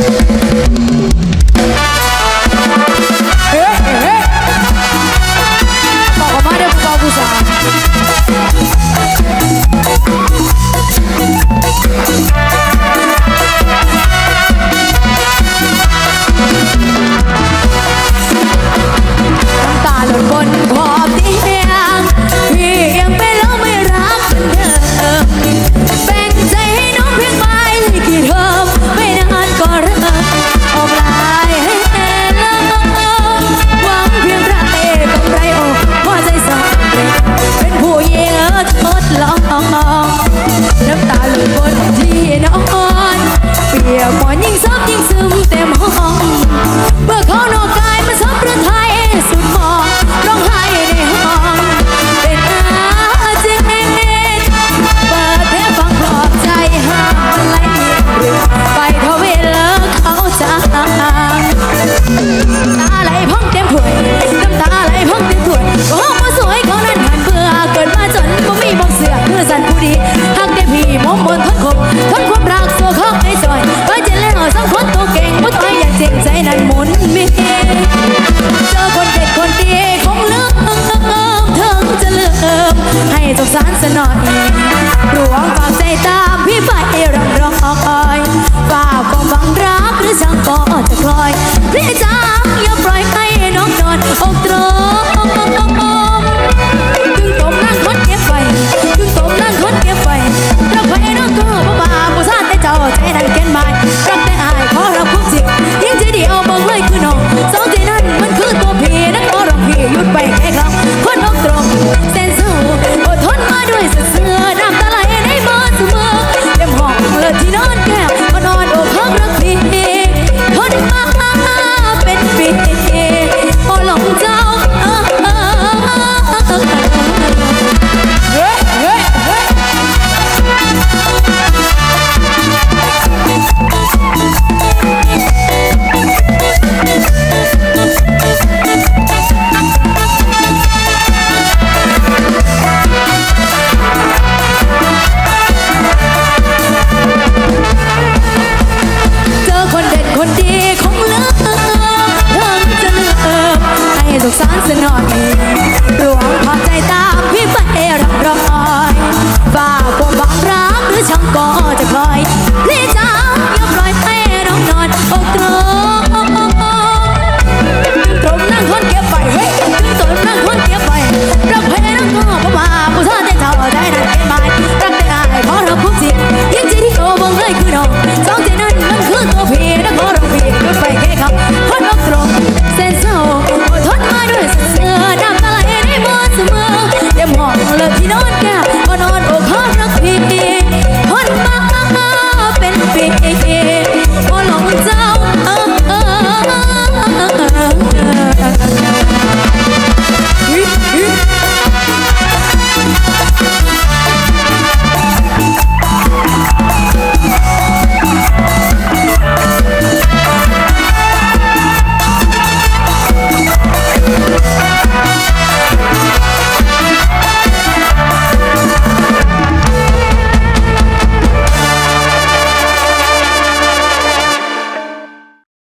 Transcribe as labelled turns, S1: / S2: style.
S1: Thank you. chiều có những giấc những sương tem hồng bờ khó nói สงสารสนอยรวมฝากใจตามพี่ไปรำร้องฝาความบังรักหรือช่างก็จะคลอยพี่จ้า